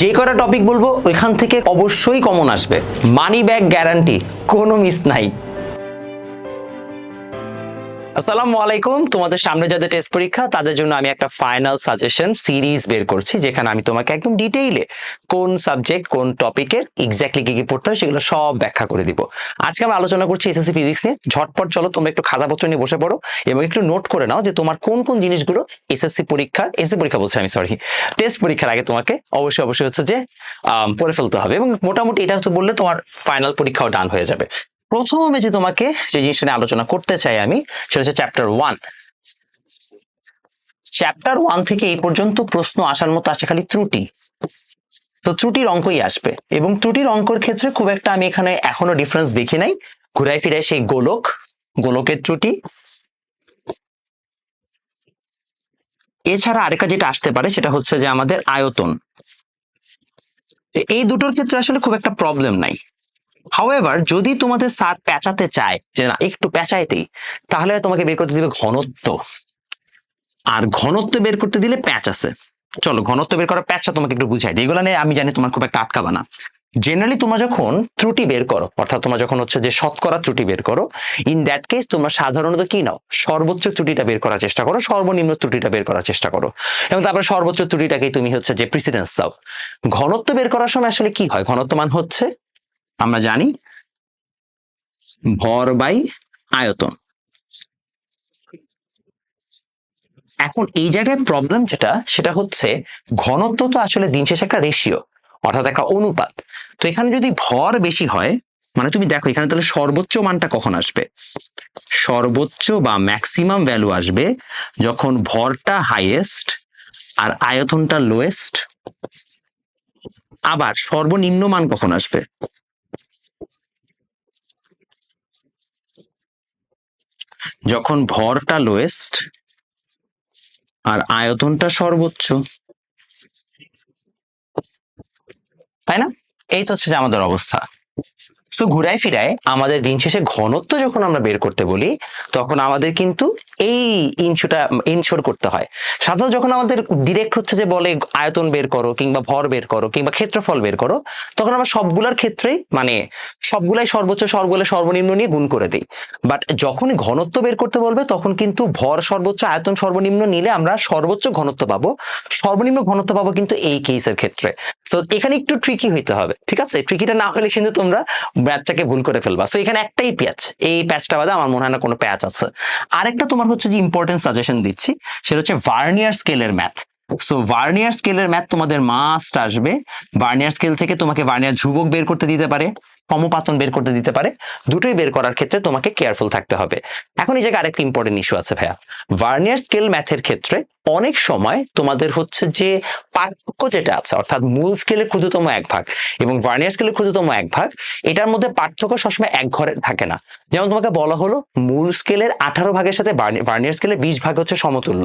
যে কটা টপিক বলব, ওইখান থেকে অবশ্যই কমন আসবে। মানি ব্যাগ গ্যারান্টি কোনো মিস নাই। আসসালামু আলাইকুম। তোমাদের সামনে যাদের টেস্ট পরীক্ষা তাদের জন্য আমি একটা ফাইনাল সাজেশন সিরিজ বের করছি যেখানে আমি তোমাকে একদম ডিটেইলে কোন সাবজেক্ট কোন টপিকের এক্স্যাক্টলি কি কি পড়তে হবে সেগুলো সব ব্যাখ্যা করে দিব। আজকে আমরা আলোচনা করছি এসএসসি ফিজিক্স নিয়ে। ঝটপট চলো তোমরা একটু খাতাপত্র নিয়ে বসে পড়ো এবং একটু নোট করে নাও যে তোমার কোন কোন জিনিসগুলো এসএসসি পরীক্ষা এসএসসি পরীক্ষা বলছি আমি সরি টেস্ট পরীক্ষার আগে তোমাকে অবশ্যই অবশ্যই হচ্ছে যে আম, পড়ে ফেলতে হবে এবং মোটামুটি এটা তো বললে তোমার ফাইনাল পরীক্ষাও ডান হয়ে যাবে। প্রথমে যে তোমাকে যে জিনিসটা নিয়ে আলোচনা করতে চাই আমি, সেটা হচ্ছে চ্যাপ্টার ওয়ান চ্যাপ্টার ওয়ান থেকে এই পর্যন্ত প্রশ্ন আসার মতো আসে খালি ত্রুটি। তো ত্রুটির অঙ্কই আসবে। এবং ত্রুটির অঙ্কর ক্ষেত্রে খুব একটা আমি এখানে এখনও ডিফারেন্স দেখি নাই। ঘুরাই ফিরাই সেই গোলক, গোলকের ত্রুটি। এছাড়া আরেকটা যেটা আসতে পারে, সেটা হচ্ছে যে আমাদের আয়তন। এই দুটোর ক্ষেত্রে আসলে খুব একটা প্রবলেম নাই। হাওয়েভার যদি তোমাদের স্যার পেঁচাতে চায় যে না, একটু পেঁচাইতেই, তাহলে তোমাকে বের করতে দিবে ঘনত্ব। আর ঘনত্ব বের করতে দিলে প্যাচ আছে। চলো, ঘনত্ব বের করা প্যাচটা তোমাকে একটু বুঝাই দিই। এগুলো নিয়ে আমি জানি তোমার খুব একটা আটকাবা না জেনারেলি তোমরা যখন ত্রুটি বের করো, অর্থাৎ তোমরা যখন হচ্ছে যে শতকরা ত্রুটি বের করো ইন দ্যাট কেস তোমরা সাধারণত কি নাও, সর্বোচ্চ ত্রুটিটা বের করার চেষ্টা করো, সর্বনিম্ন ত্রুটিটা বের করার চেষ্টা করো। এবং তারপরে সর্বোচ্চ ত্রুটিটাকেই তুমি হচ্ছে যে প্রিসিডেন্স দাও। ঘনত্ব বের করার সময় আসলে কি হয়? ঘনত্ব মান হচ্ছে আমরা জানি ভর বাই আয়তন। এখন এই জায়গায় প্রবলেম যেটা, সেটা হচ্ছে ঘনত্ব তো আসলে দিন শেষে একটা রেশিও অর্থাৎ একটা অনুপাত। তো এখানে যদি ভর বেশি হয় মানে তুমি দেখো এখানে তাহলে সর্বোচ্চ মানটা কখন আসবে? সর্বোচ্চ বা ম্যাক্সিমাম ভ্যালু আসবে যখন ভরটা হাইয়েস্ট আর আয়তনটা লোয়েস্ট আবার সর্বনিম্ন মান কখন আসবে? যখন ভরটা লোয়েস্ট আর আয়তনটা সর্বোচ্চ। তাই না? এই তো হচ্ছে আমাদের অবস্থা। তো ঘুরায় ফিরায় আমাদের দিন শেষে ঘনত্ব যখন আমরা বের করতে বলি, তখন আমাদের কিন্তু এই ইনশোটা ইনশোর করতে হয়। সাধারণত যখন আমাদের ডিরেক্ট হচ্ছে যে বলে আয়তন বের করো কিংবা ভর বের করো কিংবা ক্ষেত্রফল বের করো, তখন আমরা সবগুলার ক্ষেত্রেই মানে সবগুলাই সর্বোচ্চ সবগুলো সর্বনিম্ন নিয়ে গুণ করে দিই। বাট যখনই ঘনত্ব বের করতে বলবে, তখন কিন্তু ভর সর্বোচ্চ, আয়তন সর্বনিম্ন নিলে আমরা সর্বোচ্চ ঘনত্ব পাবো। সর্বনিম্ন ঘনত্ব পাবো কিন্তু এই কেসের ক্ষেত্রে। তো এখানে একটু ট্রিকি হইতে হবে, ঠিক আছে? ট্রিকিটা না হলে কিন্তু তোমরা ম্যাথটাকে ভুল করে ফেলবা। সো এখানে একটাই প্যাচ। এই প্যাচটা বাদে আমার মনে হয় না কোনো প্যাচ আছে। আরেকটা তোমার হচ্ছে যে ইম্পর্টেন্ট সাজেশন দিচ্ছি, সেটা হচ্ছে ভার্নিয়ার স্কেলের ম্যাথ সো ভার্নিয়ার স্কেলের ম্যাথ তোমাদের মাস্ট আসবে। ভার্নিয়ার স্কেল থেকে তোমাকে ভার্নিয়ার ধ্রুবক বের করতে দিতে পারে। সমপাতন বের করতে দিতে পারে, দুটোই বের করার ক্ষেত্রে তোমাকে কেয়ারফুল থাকতে হবে। এখন এই জায়গায় আরেকটা ইম্পর্টেন্ট ইস্যু আছে ভাইয়া। ভার্নিয়ার স্কেল ম্যাথের ক্ষেত্রে অনেক সময় তোমাদের হচ্ছে যে পার্থক্য যেটা আছে, অর্থাৎ মূল স্কেলের ক্ষুদ্রতম এক ভাগ এবং ভার্নিয়ার স্কেলের ক্ষুদ্রতম এক ভাগ, এটার মধ্যে পার্থক্য সবসময় এক ঘরে থাকে না। যেমন তোমাকে বলা হলো, মূল স্কেলের আঠারো ভাগের সাথে ভার্নিয়ার স্কেলের বিশ ভাগ হচ্ছে সমতুল্য।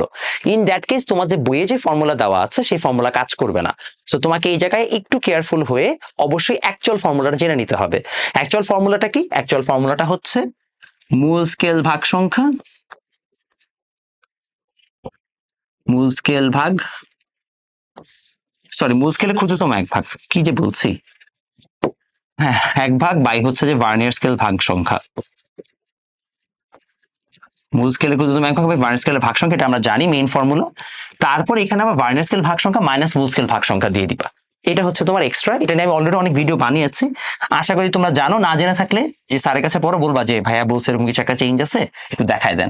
ইন দ্যাট কেস তোমার যে বইয়ে যে ফর্মুলা দেওয়া আছে, সেই ফর্মুলা কাজ করবে না। সো তোমাকে এই জায়গায় একটু কেয়ারফুল হয়ে অবশ্যই অ্যাকচুয়াল ফর্মুলাটা জেনে নিতে হবে। অ্যাকচুয়াল ফর্মুলাটা কি? অ্যাকচুয়াল ফর্মুলাটা হচ্ছে মূল স্কেল ভাগ সংখ্যা মূল স্কেল ভাগ সরি মূল স্কেলের ক্ষুদ্রতম এক ভাগ। কি যে বলছি? হ্যাঁ এক ভাগ বাই হচ্ছে যে ভার্নিয়ার স্কেল ভাগ সংখ্যা। মূল স্কেলের ক্ষুদ্রতম এক ভাগ ভার্নিয়ার স্কেলের ভাগ সংখ্যা, এটা আমরা জানি মেইন ফর্মুলা তারপর এখানে আবার ভার্নিয়ার স্কেল ভাগ সংখ্যা মাইনাস মূল স্কেল ভাগ সংখ্যা দিয়ে দিবা। এটা হচ্ছে তোমার এক্সট্রা এটা নিয়ে আমি অলরেডি অনেক ভিডিও বানিয়েছি। আশা করি তোমরা জানো, না জেনে থাকলে যে স্যারের কাছে পরে বলবা যে ভাইয়া বলছে এরকম কিছু একটা চেঞ্জ আছে, একটু দেখায় দেন।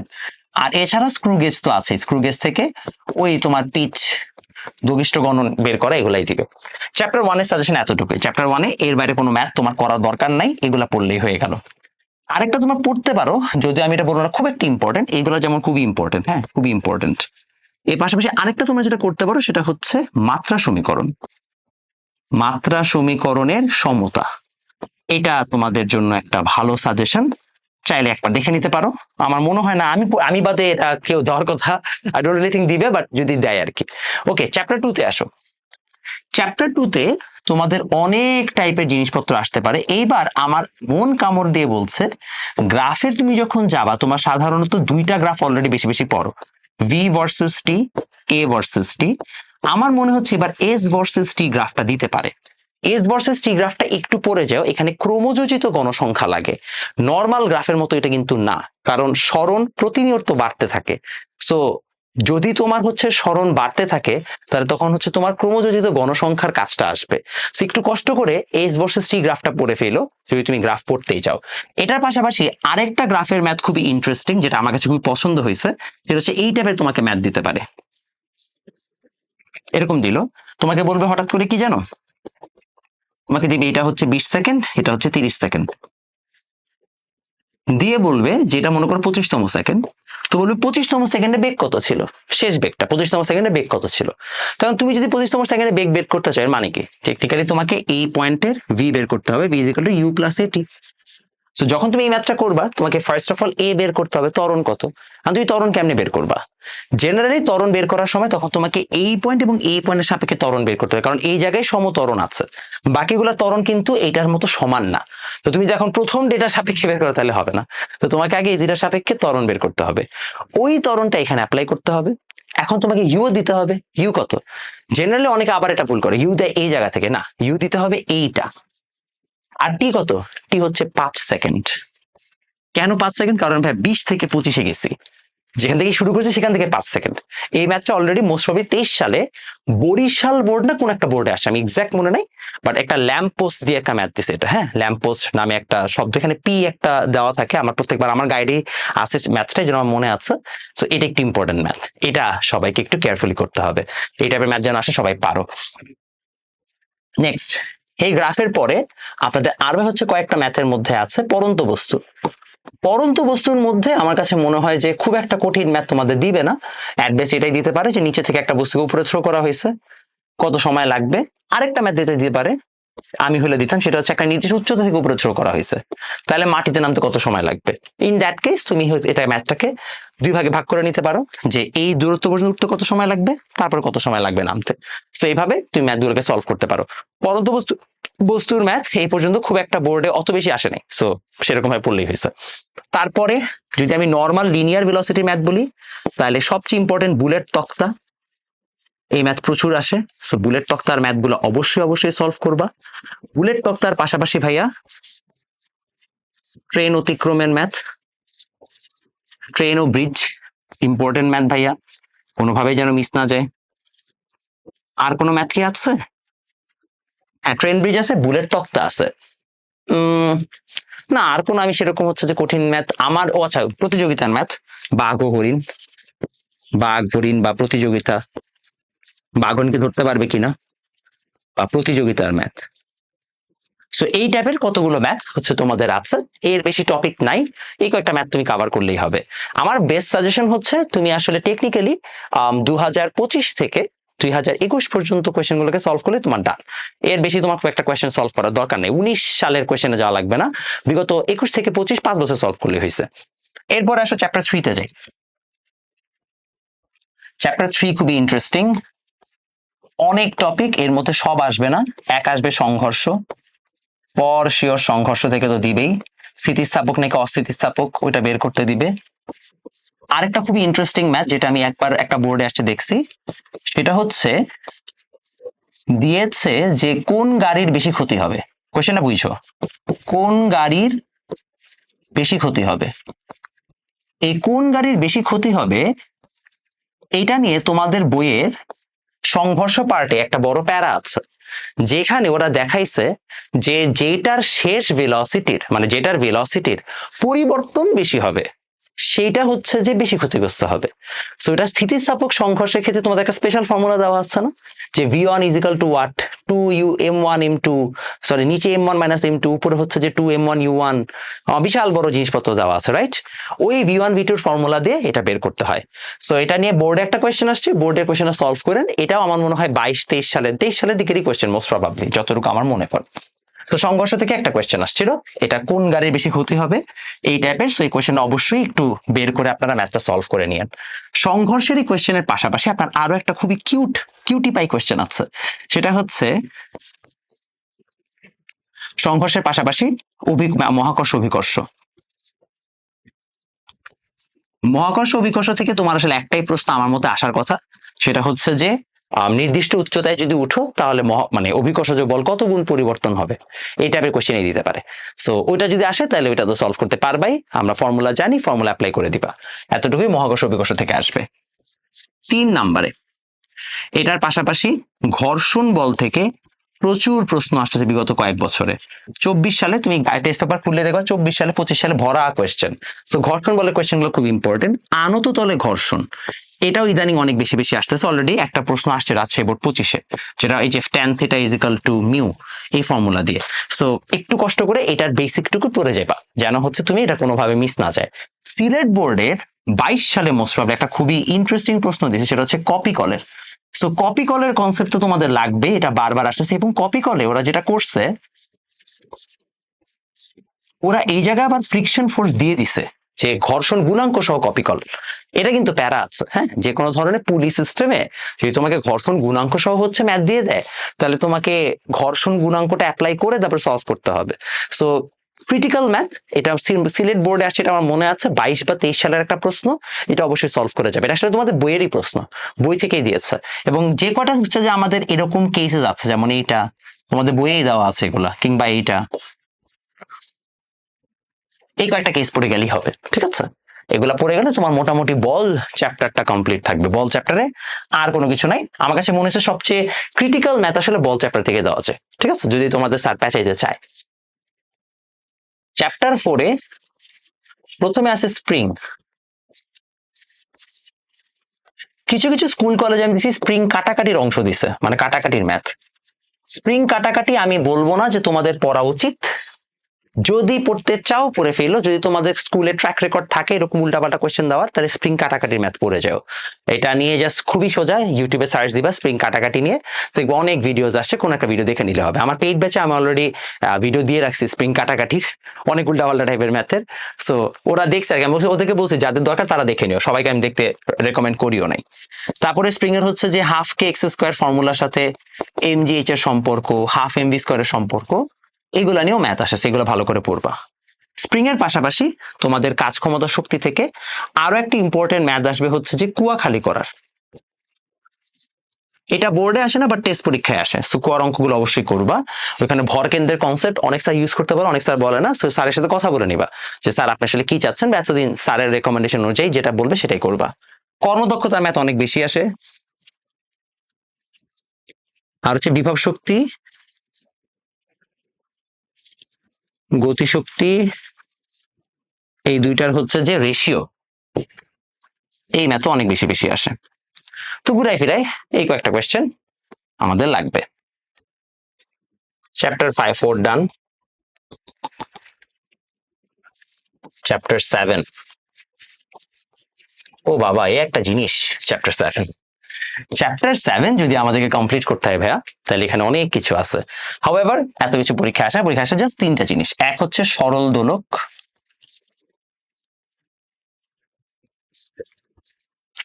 আর এছাড়া স্ক্রু গেজ তো আছে স্ক্রু গেজ থেকে ওই তোমার পিচ দুবিষ্ট গণন বের করা, এগুলাই দিবে। চ্যাপ্টার ওয়ানের সাজেশন এতটুকুই। চ্যাপ্টার ওয়ানে এর বাইরে কোনো ম্যাথ তোমার করার দরকার নাই, এগুলা পড়লেই হয়ে গেল। আরেকটা তোমরা পড়তে পারো যদি আমি এটা বলব না, খুব একটা ইম্পর্টেন্ট এগুলো যেমন খুবই ইম্পর্টেন্ট হ্যাঁ খুবই ইম্পর্টেন্ট এর পাশাপাশি আরেকটা তোমরা যেটা করতে পারো, সেটা হচ্ছে মাত্রা সমীকরণ। মাত্রা সমীকরণের সমতা। এটা তোমাদের জন্য একটা ভালো সাজেশন চাইলে একবার দেখে নিতে পারো। আমার মনে হয় না, আমি আমি বাদে এটা কেউ দেওয়ার কথা। আই ডোন্ট এনিথিং দিবে বাট যদি দেয় আর কি ওকে চ্যাপ্টার টুতে আসো। চ্যাপ্টার টুতে তোমাদের অনেক টাইপের জিনিসপত্র আসতে পারে। এইবার আমার মন কামড় দিয়ে বলছে গ্রাফের তুমি যখন যাবা, তোমার সাধারণত দুইটা গ্রাফ অলরেডি বেশি বেশি পড়ো। V versus T A versus T আমার মনে হচ্ছে এবার এস ভার্সেস টি গ্রাফটা দিতে পারে। এস ভার্সেস টি গ্রাফটা একটু পরে যাও, এখানে ক্রোমোযোজিত গণসংখ্যা লাগে। নর্মাল গ্রাফের মতো এটা কিন্তু না, কারণ স্মরণ প্রতিনিয়ত বাড়তে থাকে। সো যদি তোমার হচ্ছে স্মরণ বাড়তে থাকে, তাহলে তখন হচ্ছে তোমার ক্রমযোজিত গণসংখ্যার কাজটা আসবে। একটু কষ্ট করে এস ভার্সেস টি গ্রাফটা পড়ে ফেলো, যদি তুমি গ্রাফ পড়তেই চাও এটার পাশাপাশি আরেকটা গ্রাফের ম্যাথ খুবই ইন্টারেস্টিং যেটা আমার কাছে খুবই পছন্দ হয়েছে যেটা হচ্ছে এই টাইপের তোমাকে ম্যাথ দিতে পারে। এরকম দিল। তোমাকে বলবে হঠাৎ করে কি জানো? তোমাকে দিবে এটা হচ্ছে বিশ সেকেন্ড, এটা হচ্ছে তিরিশ সেকেন্ড। দিয়ে বলবে যেটা মনে করো পঁচিশতম সেকেন্ড। তো বলবে পঁচিশতম সেকেন্ডে বেগ কত ছিল? শেষ বেগটা, পঁচিশতম সেকেন্ডে বেগ কত ছিল? তখন তুমি যদি পঁচিশতম সেকেন্ডে বেগ বের করতে চাও মানে কি? টেকনিক্যালি তোমাকে এই পয়েন্টের ভি বের করতে হবে V equal to U plus at তো যখন তুমি এই ম্যাথটা করবা, তোমাকে ফার্স্ট অফ অল এ বের করতে হবে, ত্বরণ কত? আর তুমি ত্বরণ কেমনে বের করবা? জেনারেলি ত্বরণ বের করার সময় তখন তোমাকে এই পয়েন্ট এবং এই পয়েন্টের সাপেক্ষে ত্বরণ বের করতে হবে, কারণ এই জায়গায় সমত্বরণ আছে। বাকিগুলো ত্বরণ কিন্তু এটার মতো সমান না। তো তুমি যখন প্রথম ডেটার সাপেক্ষে বের করো, তাহলে হবে না। তো তোমাকে আগে এই ডেটার সাপেক্ষে ত্বরণ বের করতে হবে। ওই ত্বরণটা এখানে অ্যাপ্লাই করতে হবে। এখন তোমাকে ইউ দিতে হবে। ইউ কত? জেনারেলি অনেকে আবার এটা ভুল করে। ইউ দেয় এই জায়গা থেকে, না। ইউ দিতে হবে এইটা আর টি কত? টি হচ্ছে পাঁচ সেকেন্ড কেন পাঁচ সেকেন্ড কারণ ভাই, বিশ থেকে পঁচিশে গেছি। যেখান থেকে শুরু করেছে, সেখান থেকে পাঁচ সেকেন্ড এই ম্যাচটা অলরেডি মোস্ট প্রবলি তেইশ সালে বরিশাল বোর্ড না কোন একটা বোর্ডে আসে, আমি এক্সাক্ট মনে নাই বাট একটা ল্যাম্প পোস্ট দিয়ে একটা ম্যাচ দিছে এটা হ্যাঁ? ল্যাম্প পোস্ট নামে একটা শব্দ, এখানে পি একটা দেওয়া থাকে, আমার প্রত্যেকবার, আমার গাইডে আছে ম্যাথটা যেন আমার মনে আছে। তো এটা একটি ইম্পর্টেন্ট ম্যাথ এটা সবাইকে একটু কেয়ারফুলি করতে হবে। এই টাইপের ম্যাচ যেন আসে, সবাই পারো। নেক্সট এই গ্রাফের পরে আপনাদের আরও হচ্ছে কয়েকটা ম্যাথের মধ্যে আছে পরন্ত বস্তু। পরন্ত বস্তুর মধ্যে আমার কাছে মনে হয় যে খুব একটা কঠিন ম্যাথ তোমাদের দিবে না। অ্যাডভেস এটাই দিতে পারে যে নিচে থেকে একটা বস্তুকে উপরে থ্রো করা হয়েছে। কত সময় লাগবে? আরেকটা ম্যাথ দিতে দিতে পারে আমি হলে দিতাম, সেটা হচ্ছে একটা নির্দিষ্ট উচ্চতা থেকে উপরে থ্রো করা হয়েছে। তাহলে মাটিতে নামতে কত সময় লাগবে? ইন দ্যাট কেস তুমি এটা ম্যাথটাকে দুই ভাগে ভাগ করে নিতে পারো, যে এই দূরত্ব পর্যন্ত উঠতে কত সময় লাগবে, তারপর কত সময় লাগবে নামতে। তো এইভাবে তুমি ম্যাথগুলোকে সলভ করতে পারো। পরন্ত বস্তু, বস্তুর ম্যাথ এই পর্যন্ত খুব একটা বোর্ডে অত বেশি আসে নাই। সো সেরকম ভাবে পড়লেই হয়েছে। তারপরে যদি আমি নর্মাল লিনিয়ার ভেলোসিটি ম্যাথ বলি, তাহলে সবচেয়ে ইম্পর্টেন্ট বুলেট তক্তা এই ম্যাথ প্রচুর আসে সো বুলেট তক্তার ম্যাথগুলো অবশ্যই অবশ্যই সলভ করবা। বুলেট তক্তার পাশাপাশি ভাইয়া ট্রেন অতিক্রমের ম্যাথ ট্রেন ও ব্রিজ ইম্পর্টেন্ট ম্যাথ ভাইয়া, কোনোভাবেই যেন মিস না যায়। আর কোনো ম্যাথ কি আছে? হ্যাঁ ট্রেন ব্রিজ আছে বুলেট তক্তা আছে। না, আর কোনো আমি সেরকম হচ্ছে যে কঠিন ম্যাথ আমার, ও আচ্ছা প্রতিযোগিতার ম্যাথ বাঘ ও হরিণ, বাঘ, হরিণ বা প্রতিযোগিতা। বাঘনকে ধরতে পারবে কিনা? বা প্রতিযোগিতার ম্যাথ? সো এই টাইপের কতগুলো ম্যাথ হচ্ছে তোমাদের আছে এর বেশি টপিক নাই। এই কয়েকটা ম্যাথ তুমি কভার করলেই হবে। আমার বেস্ট সাজেশন হচ্ছে তুমি আসলে টেকনিক্যালি দু হাজার পঁচিশ থেকে দুই হাজার একুশ পর্যন্ত কোয়েশ্চেন গুলোকে সলভ করলে তোমার ডান এর বেশি তোমার খুব একটা কোয়েশ্চেন সলভ করার দরকার নেই। উনিশ সালের কোয়েশ্চেনে যাওয়া লাগবে না। বিগত একুশ থেকে পঁচিশ পাঁচ বছর সলভ করলে হয়েছে। এরপর আসো চ্যাপ্টার থ্রিতে যাই। চ্যাপ্টার থ্রি খুবই ইন্টারেস্টিং অনেক টপিক এর মধ্যে সব আসবে না। এক আসবে সংঘর্ষ। পর শিওর সংঘর্ষ থেকে তো দিবেই। স্থিতিস্থাপক নাকি অস্থিতিস্থাপক, ওইটা বের করতে দিবে। আরেকটা খুবই ইন্টারেস্টিং ম্যাচ যেটা আমি একবার একটা বোর্ডে আসছে দেখছি, সেটা হচ্ছে, দিয়েছে যে কোন গাড়ির বেশি ক্ষতি হবে। কোশ্চেনটা বুঝছ? কোন গাড়ির বেশি ক্ষতি হবে? এই কোন গাড়ির বেশি ক্ষতি হবে এটা নিয়ে তোমাদের বইয়ের সংঘর্ষ পার্টে একটা বড় প্যারা আছে। যেখানে ওরা দেখাইছে যে যেটার শেষ ভেলসিটির মানে যেটার ভেলসিটির পরিবর্তন বেশি হবে সেটা হচ্ছে যে বেশি ক্ষতিগ্রস্ত হবে। সো এটা স্থিতিস্থাপক সংঘর্ষের ক্ষেত্রে তোমাদের একটা স্পেশাল ফর্মুলা দেওয়া আছে না? যে V one equal to what two U M one M two sorry নিচে M one minus M two উপরে হচ্ছে যে two M one U one বিশাল বড় জিনিসপত্র দেওয়া আছে রাইট ওই ভি ওয়ান ভি টুর ফর্মুলা দিয়ে এটা বের করতে হয়। সো এটা নিয়ে বোর্ডে একটা কোয়েশ্চেন আসছে বোর্ডের কোয়েশ্চেন সলভ করেন। এটাও আমার মনে হয় বাইশ, তেইশ সালের তেইশ সালের দিকেরই কোয়েশ্চেন মোস্ট প্রবাবলি যতটুকু আমার মনে পড়ে। তো সংঘর্ষ থেকে একটা কোয়েশ্চেন আসছিল, এটা কোন গাড়ির বেশি ক্ষতি হবে? এই টাইপের সেই কোয়েশ্চেনটা অবশ্যই একটু বের করে আপনারা ম্যাথটা সলভ করে নিয়েন। সংঘর্ষের এই কোয়েশ্চেনের পাশাপাশি আপনার আরও একটা খুবই কিউট কিউটি পাই কোয়েশ্চেন আছে। সেটা হচ্ছে, সংঘর্ষের পাশাপাশি অভি মহাকর্ষ অভিকর্ষ। মহাকর্ষ অভিকর্ষ থেকে তোমার আসলে একটাই প্রশ্ন আমার মতে আসার কথা, সেটা হচ্ছে যে নির্দিষ্ট উচ্চতায় যদি উঠো, তাহলে মানে অভিকর্ষজ বল কত গুণ পরিবর্তন হবে? এই টাইপের কোশ্চেনই দিতে পারে। সো ওইটা যদি আসে, তাহলে ওইটা তো সলভ করতে পারবাই। আমরা ফর্মুলা জানি ফর্মুলা অ্যাপ্লাই করে দিবা। এতটুকুই মহাকর্ষ অভিকর্ষ থেকে আসবে। তিন নাম্বারে, এটার পাশাপাশি ঘর্ষণ বল থেকে প্রচুর প্রশ্ন আসতেছে বিগত কয়েক বছরে। চব্বিশ সালে তুমি টেস্ট পেপার খুললে দেখবা চব্বিশ সালে, পঁচিশ সালে ভরা কোয়েশ্চেন তো ঘর্ষণ বলের কোয়েশ্চেনগুলো খুব ইম্পর্টেন্ট আনত তলে ঘর্ষণ। এটাও ইদানিং অনেক বেশি বেশি আসতেছে। অলরেডি একটা প্রশ্ন আসছে রাজশাহী বোর্ড পঁচিশে, যেটা এই যে tan theta equal to mu এই ফর্মুলা দিয়ে। সো একটু কষ্ট করে এটার বেসিকটুকু পড়ে যাবা, যেন হচ্ছে তুমি এটা কোনোভাবে মিস না যায়। সিলেট বোর্ডের বাইশ সালে মোস্ট একটা খুবই ইন্টারেস্টিং প্রশ্ন দিয়েছে, সেটা হচ্ছে কপি কলের সো কপি কলের কনসেপ্ট তো তোমাদের লাগবে এটা বারবার আসতেছে এবং কপি কলে ওরা যেটা করছে, ওরা এই জায়গায় আবার ফ্রিকশন ফোর্স দিয়ে দিছে, যে ঘর্ষণ গুণাঙ্ক সহ কপি কল এটা কিন্তু প্যারা আছে হ্যাঁ? যে কোনো ধরনের পুলিশ সিস্টেমে যদি তোমাকে ঘর্ষণ গুণাঙ্ক সহ হচ্ছে ম্যাথ দিয়ে দেয়, তাহলে তোমাকে ঘর্ষণ গুণাঙ্কটা অ্যাপ্লাই করে তারপর সলভ করতে হবে। সো ক্রিটিক্যাল ম্যাথ এটা সিলেট বোর্ডে আসছে, এটা আমার মনে আছে, বাইশ বা তেইশ সালের একটা প্রশ্ন এটা অবশ্যই সলভ করে যাবে। এটা আসলে তোমাদের বইয়েরই প্রশ্ন, বই থেকেই দিয়েছে। এবং যে কটা হচ্ছে যে আমাদের এরকম কেসেস আছে, যেমন এইটা, তোমাদের বইয়েই দেওয়া আছে এগুলা, কিংবা এইটা। এই কয়েকটা কেস পড়ে গেলেই হবে, ঠিক আছে? এগুলা পড়ে গেলে তোমার মোটামুটি বল চ্যাপ্টারটা কমপ্লিট থাকবে। বল চ্যাপ্টারে আর কোনো কিছু নাই। আমার কাছে মনে হচ্ছে সবচেয়ে ক্রিটিক্যাল ম্যাথ আসলে বল চ্যাপ্টার থেকে দেওয়া যায়, ঠিক আছে? যদি তোমাদের স্যার প্যাচাইতে চায়। চ্যাপ্টার ফোরে প্রথমে আসে স্প্রিং কিছু কিছু স্কুল কলেজে আমি দিচ্ছি স্প্রিং কাটাকাটির অংশ দিছে মানে কাটাকাটির ম্যাথ স্প্রিং কাটাকাটি আমি বলব না যে তোমাদের পড়া উচিত। যদি পড়তে চাও, পড়ে ফেলো। যদি তোমাদের স্কুলে ট্র্যাক রেকর্ড থাকে, এরকম উল্টাপাল্টা কোয়েশ্চেন দেওয়ার, তাহলে স্প্রিং কাটাকাটির ম্যাথ পড়ে যাও। এটা নিয়ে জাস্ট খুবই সোজা ইউটিউবে সার্চ দিবা স্প্রিং কাটাকাটি নিয়ে। দেখব অনেক ভিডিওস আসছে, কোনো একটা ভিডিও দেখে নিলে হবে। আমার পেইড ব্যাচে আমি অলরেডি ভিডিও দিয়ে রাখছি স্প্রিং কাটাকাটির, অনেক উল্টাপাল্টা টাইপের ম্যাথের সো ওরা দেখছে আর কি। আমি ওদেরকে বলছি, যাদের দরকার তারা দেখে নিও। সবাইকে আমি দেখতে রেকমেন্ড করিও নাই। তারপরে স্প্রিং এর হচ্ছে যে হাফ কে এক্স স্কোয়ার ফর্মুলার সাথে এম জি এইচ এর সম্পর্ক হাফ এম ভি স্কোয়ারের সম্পর্ক। এগুলা নিয়েও ম্যাথ আসে, সেগুলো ভালো করে পড়বা। স্প্রিং এর পাশাপাশি তোমাদের কাজ ক্ষমতা শক্তি থেকে আরও একটা ইম্পর্টেন্ট ম্যাথ আসবে হচ্ছে যে কুয়া খালি করার। এটা বোর্ডে আসে না বা টেস্ট পরীক্ষায় আসে। সো কুয়ার অঙ্কগুলো অবশ্যই করবা। ওখানে ভর কেন্দ্রের কনসেপ্ট অনেক স্যার ইউজ করতে পারে, অনেক স্যার বলে না। সো স্যারের সাথে কথা বলে নিবা যে স্যার আপনি আসলে কি চাচ্ছেন? বা এতদিন স্যারের রেকমেন্ডেশন অনুযায়ী যেটা বলবে সেটাই করবা। কর্মদক্ষতার ম্যাথ অনেক বেশি আসে। আর হচ্ছে বিভব শক্তি গতিশক্তি, এই দুইটার হচ্ছে যে রেশিও এই ম্যাথ অনেক বেশি বেশি আসে। তো ঘুরাই ফিরাই, এই কয়েকটা কোয়েশ্চেন আমাদের লাগবে। Chapter five four done chapter seven ও বাবা, এই একটা জিনিস চ্যাপ্টার সেভেন চ্যাপ্টার সেভেন যদি আমাদেরকে কমপ্লিট করতে হয় ভাইয়া, তাহলে এখানে অনেক কিছু আছে। হাউএভার এত কিছু পরীক্ষা আসে পরীক্ষা আসে জাস্ট তিনটা জিনিস। এক হচ্ছে সরল দোলক।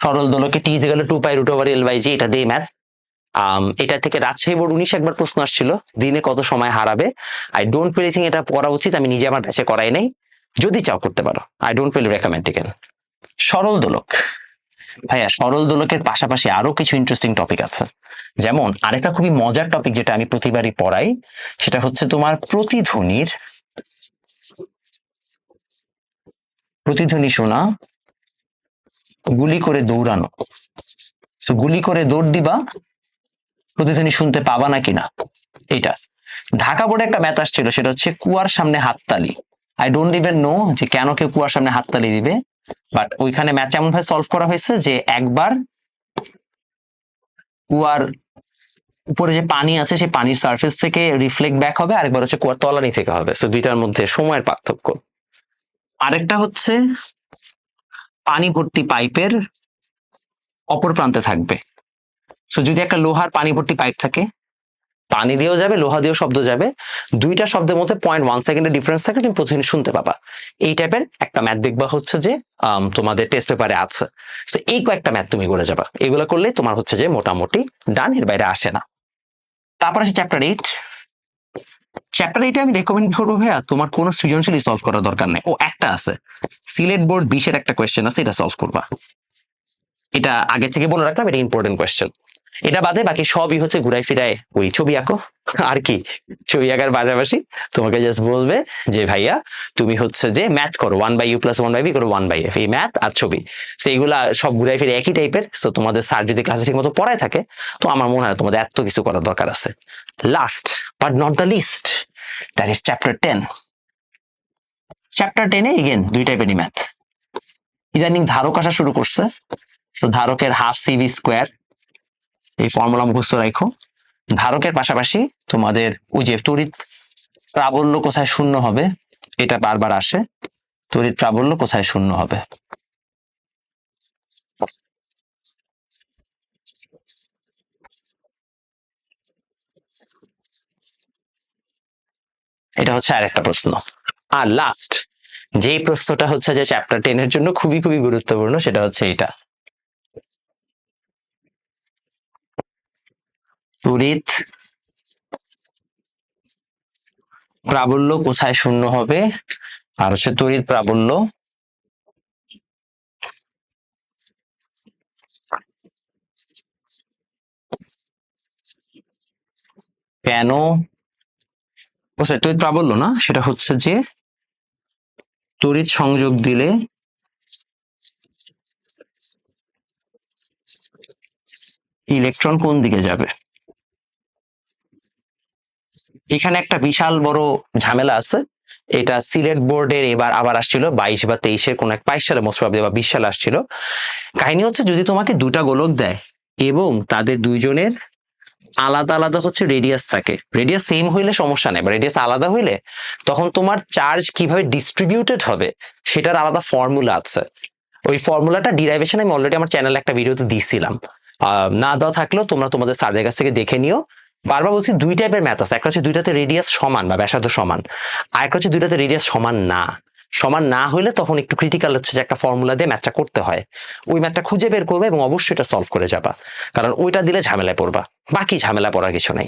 সরল দোলকে T equal to pi root over L by G এটা দিয়ে ম্যাথ এটা থেকে রাজশাহী বোর্ড উনিশ একবার প্রশ্ন আসছিল, দিনে কত সময় হারাবে? আই ডোন্ট ফিল থিং এটা করা উচিত, আমি নিজে আমার ব্যাচে করাই নাই। যদি চাও করতে পারো। আই ডোন্ট ফিল রেকমেন্ড সরল দোলক। ভাইয়া সরল দোলকের পাশাপাশি আরও কিছু ইন্টারেস্টিং টপিক আছে। যেমন আরেকটা খুবই মজার টপিক যেটা আমি প্রতিবারই পড়াই সেটা হচ্ছে তোমার প্রতিধ্বনির প্রতিধ্বনি শোনা গুলি করে দৌড়ানো। So, গুলি করে দৌড় দিবা প্রতিধ্বনি শুনতে পাবা না কিনা? এটা ঢাকা বোর্ডে একটা ম্যাথ আসছিল সেটা হচ্ছে কুয়ার সামনে হাততালি। আই ডোন্ট ইভেন নো যে কেন কেউ কুয়ার সামনে হাততালি দিবে। বাট ওইখানে ম্যাচ এমন ভাবে সলভ করা হয়েছে যে একবার কুয়ার উপরে যে পানি আছে, সেই পানির সার্ফেস থেকে রিফ্লেক্ট ব্যাক হবে, আরেকবার হচ্ছে কুয়ার তলানি থেকে হবে। সো দুইটার মধ্যে সময়ের পার্থক্য। আরেকটা হচ্ছে পানি ভর্তি পাইপের অপর প্রান্তে থাকবে। সো যদি একটা লোহার পানি ভর্তি পাইপ থাকে পানি দিয়েও যাবে, লোহা দিয়েও শব্দ যাবে। দুইটা শব্দের মধ্যে পয়েন্ট ওয়ান সেকেন্ডের ডিফারেন্স থাকে, তুমি প্রতিদিন শুনতে পাবা। এই টাইপের একটা ম্যাথ দেখবা হচ্ছে যে তোমাদের টেস্ট পেপারে আছে। তো এই কয়েকটা ম্যাথ তুমি করে যাবা। এগুলো করলে তোমার হচ্ছে যে মোটামুটি ডান এর বাইরে আসে না। তারপর আছে চ্যাপ্টার এইট চ্যাপ্টার এইটে আমি রেকমেন্ড করব ভাইয়া, তোমার কোনো সৃজনশীল সলভ করার দরকার নেই। ও একটা আছে। সিলেট বোর্ড বিশের একটা কোয়েশ্চেন আছে, এটা সলভ করবা। এটা আগে থেকে বলে রাখলাম, এটা ইম্পর্টেন্ট কোয়েশ্চেন এটা বাদে বাকি সবই হচ্ছে ঘুরাই ফিরায় ওই ছবি আঁকো। আর কি? ছবি আঁকার পাশাপাশি তোমাকে জাস্ট বলবে যে, ভাইয়া, তুমি হচ্ছে যে ম্যাথ করো। One by U plus one by V করো ওয়ান বাই এফ এই ম্যাথ আর ছবি। সেইগুলা সব ঘুরাই ফিরে একই টাইপের সো তোমাদের স্যার যদি ক্লাসে ঠিক মতো পড়ায় থাকে, তো আমার মনে হয় তোমাদের এত কিছু করার দরকার আছে। Last but not the least that is chapter ten chapter টেনে এগেন দুই টাইপেরই ম্যাথ ইদানিং ধারক আসা শুরু করছে। তো ধারকের হাফ সিভি স্কোয়ার এই ফর্মুলা মুখস্থ রাখো ধারকের পাশাপাশি তোমাদের ওই যে তড়িৎ প্রাবল্য কোথায় শূন্য হবে, এটা বারবার আসে। তড়িৎ প্রাবল্য কোথায় শূন্য হবে? এটা হচ্ছে আরেকটা প্রশ্ন। আর লাস্ট যেই প্রশ্নটা হচ্ছে যে চ্যাপ্টার টেনের জন্য খুবই খুবই গুরুত্বপূর্ণ, সেটা হচ্ছে এটা তড়িৎ প্রাবল্য কোথায় শূন্য হবে? আর হচ্ছে তড়িৎ প্রাবল্য কেন? তড়িৎ প্রাবল্য না? সেটা হচ্ছে যে তড়িৎ সংযোগ দিলে ইলেকট্রন কোন দিকে যাবে? এখানে একটা বিশাল বড় ঝামেলা আছে। এটা সিলেট বোর্ডের এবার আবার আসছিল বাইশ বা তেইশের কোন এক বাইশ সালে মোস্ট বা বিশ সালে আসছিল। কাহিনী হচ্ছে যদি তোমাকে দুটা গোলক দেয় এবং তাদের দুইজনের আলাদা আলাদা হচ্ছে রেডিয়াস থাকে রেডিয়াস সেম হইলে সমস্যা নেই রেডিয়াস আলাদা হইলে তখন তোমার চার্জ কীভাবে ডিস্ট্রিবিউটেড হবে সেটার আলাদা ফর্মুলা আছে। ওই ফর্মুলাটা ডিরাইভেশন আমি অলরেডি আমার চ্যানেলে একটা ভিডিওতে দিছিলাম। না দেওয়া থাকলেও তোমরা তোমাদের স্যারের কাছ থেকে দেখে নিও। বারবার বলছি দুই টাইপের ম্যাথ আছে। একটা হচ্ছে দুইটাতে রেডিয়াস সমান বা ব্যাসার্ধ সমান। আর একটা হচ্ছে দুইটাতে রেডিয়াস সমান না। সমান না হলে তখন একটু ক্রিটিক্যাল হচ্ছে যে একটা ফর্মুলা দিয়ে ম্যাথটা করতে হয়। ওই ম্যাথটা খুঁজে বের করবে এবং অবশ্যই এটা সলভ করে যাবা। কারণ ওইটা দিলে ঝামেলায় পড়বা। বাকি ঝামেলা পড়ার কিছু নাই।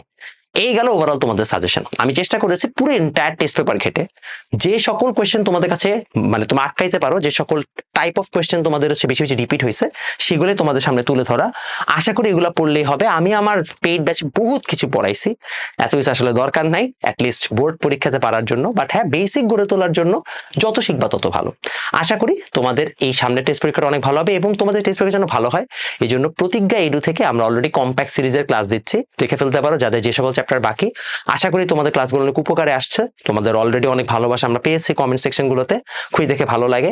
এই গেল ওভারঅল তোমাদের সাজেশন আমি চেষ্টা করেছি পুরো এন্টায়ার টেস্ট পেপার ঘেটে। যে সকল কোয়েশ্চেন তোমাদের কাছে মানে তুমি আটকাইতে পারো, যে সকল টাইপ অফ কোয়েশ্চেন তোমাদের হচ্ছে বেশি বেশি রিপিট হয়েছে সেগুলো তোমাদের সামনে তুলে ধরা। আশা করি এগুলো পড়লেই হবে। আমি আমার পেইড ব্যাচ বহুত কিছু পড়াইছি। এত কিছু আসলে দরকার নাই অ্যাটলিস্ট বোর্ড পরীক্ষাতে পারার জন্য। বাট হ্যাঁ বেসিক গড়ে তোলার জন্য যত শিখবা তত ভালো। আশা করি তোমাদের এই সামনে টেস্ট পরীক্ষাটা অনেক ভালো হবে এবং তোমাদের টেস্ট পরীক্ষা যেন ভালো হয় এই জন্য প্রতিজ্ঞা এডু থেকে আমরা অলরেডি কম্প্যাক্ট সিরিজের ক্লাস দিচ্ছি। দেখে ফেলতে পারো, যাদের যে সকল চ্যাপ্টার বাকি। আশা করি তোমাদের ক্লাসগুলো অনেক উপকারে আসছে। তোমাদের অলরেডি অনেক ভালোবাসা আমরা পেয়েছি কমেন্ট সেকশনগুলোতে খুবই দেখে ভালো লাগে।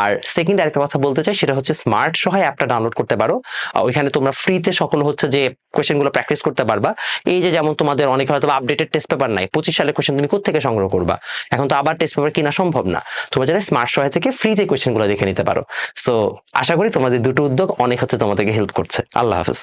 আর সেকেন্ড আরেকটা কথা বলতে চাই, সেটা হচ্ছে স্মার্ট সহায় অ্যাপটা ডাউনলোড করতে পারো। ওইখানে তোমরা ফ্রিতে সকল হচ্ছে যে কোয়েশ্চেনগুলো প্র্যাকটিস করতে পারবা। এই যে যেমন তোমাদের অনেক হয়তো আপডেটেড টেস্ট পেপার নাই, পঁচিশ সালের কোয়েশ্চেন তুমি কোথেকে সংগ্রহ করবা? এখন তো আবার টেস্ট পেপার কিনা সম্ভব না। তোমরা যারা স্মার্ট সহায় থেকে ফ্রিতে কোয়েশ্চেনগুলো দেখে নিতে পারো। সো আশা করি তোমাদের দুটো উদ্যোগ অনেক হচ্ছে তোমাদেরকে হেল্প করছে। আল্লাহ হাফিজ।